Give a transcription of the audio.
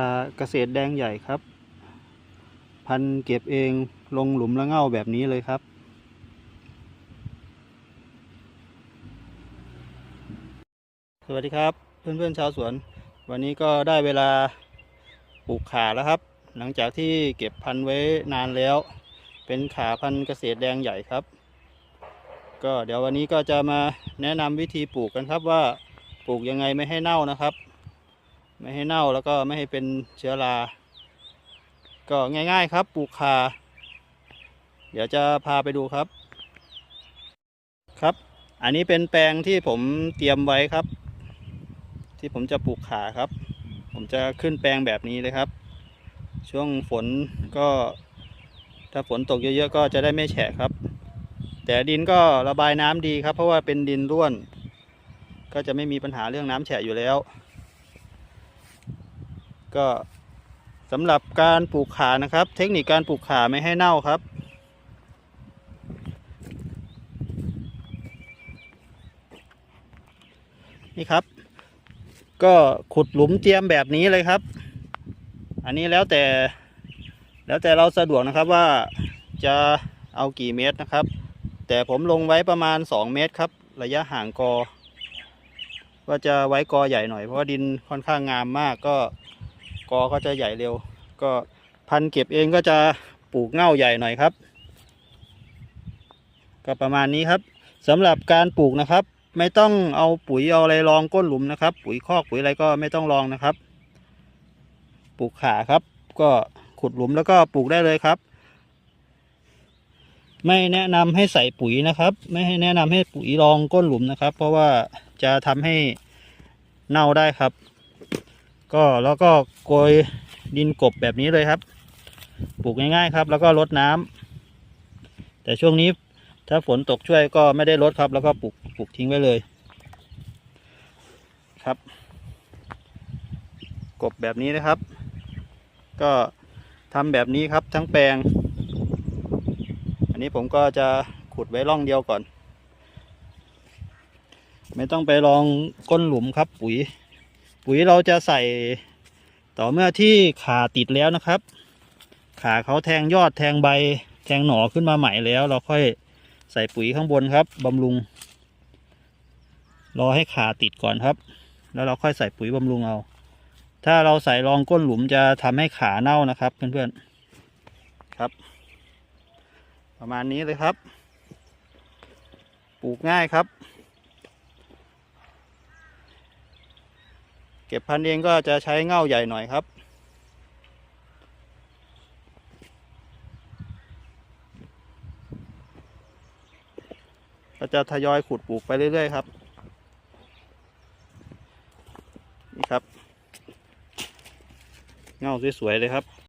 าเกษตรแดงใหญ่ครับ พันเก็บเองลงหลุมละเง่าแบบนี้เลยครับ สวัสดีครับเพื่อนๆชาวสวน วันนี้ก็ได้เวลาปลูกขาแล้วครับ หลังจากที่เก็บพันไว้นานแล้ว เป็นขาพันเกษตรแดงใหญ่ครับ ก็เดี๋ยววันนี้ก็จะมาแนะนำวิธีปลูกกันครับว่าปลูกยังไงไม่ให้เน่านะครับ ไม่ให้เน่าแล้วก็ไม่ให้เป็นเชื้อรา ก็ง่ายๆครับปลูกขาเดี๋ยวจะพาไปดูครับ ครับ อันนี้เป็นแปลงที่ผมเตรียมไว้ครับ ที่ผมจะปลูกขาครับ ผมจะขึ้นแปลงแบบนี้เลยครับ ช่วงฝนก็ ถ้าฝนตกเยอะๆก็จะได้ไม่แฉะครับ แต่ดินก็ระบายน้ำดีครับ เพราะว่าเป็นดินร่วน ก็จะไม่มีปัญหาเรื่องน้ำแฉะอยู่แล้ว ก็สำหรับการปลูกขานะครับ เทคนิคการปลูกขาไม่ให้เน่าครับ นี่ครับ ก็ขุดหลุมเตรียมแบบนี้เลยครับ อันนี้แล้วแต่ แล้วแต่เราสะดวกนะครับว่าจะเอากี่เมตรนะครับ แต่ผมลงไว้ประมาณ 2 เมตรครับ ระยะห่างกอก็จะไว้กอใหญ่หน่อยเพราะว่าดินค่อนข้างงามมากก็ กอก็จะใหญ่เร็ว ก็พันเก็บเองก็จะปลูกเง่าใหญ่หน่อยครับ ก็ประมาณนี้ครับสำหรับการปลูกนะครับ ไม่ต้องเอาปุ๋ยเอาอะไรรองก้นหลุมนะครับ ปุ๋ยคอกปุ๋ยอะไรก็ไม่ต้องรองนะครับ ปลูกขาครับ ก็ขุดหลุมแล้วก็ปลูกได้เลยครับ ไม่แนะนำให้ใส่ปุ๋ยนะครับ ไม่ให้แนะนำให้ปุ๋ยรองก้นหลุมนะครับ เพราะว่าจะทำให้เน่าได้ครับ ก็แล้วก็โกยดินกบแบบนี้เลยครับ ปลูกง่ายๆครับ แล้วก็รดน้ำแต่ช่วงนี้ถ้าฝนตกช่วยก็ไม่ได้รดครับ แล้วก็ปลูกปลูกทิ้งไว้เลย ครับ กบแบบนี้นะครับ ก็ทำแบบนี้ครับทั้งแปลง อันนี้ผมก็จะขุดไว้ร่องเดียวก่อน ไม่ต้องไปลองก้นหลุมครับปุ๋ย ปุ๋ยเราจะใส่ต่อเมื่อที่ขาติดแล้วนะครับ ขาเขาแทงยอดแทงใบ แทงหน่อขึ้นมาใหม่แล้ว เราค่อยใส่ปุ๋ยข้างบนครับบำรุง รอให้ขาติดก่อนครับ แล้วเราค่อยใส่ปุ๋ยบำรุงเอา ถ้าเราใส่รองก้นหลุมจะทำให้ขาเน่านะครับเพื่อนๆครับ ประมาณนี้เลยครับ ปลูกง่ายครับ ก็บพันธุ์เองก็จะใช้เง่าใหญ่หน่อยครับ ก็จะทยอยขุดปลูกไปเรื่อยๆครับ นี่ครับ เง่าสวยๆเลยครับ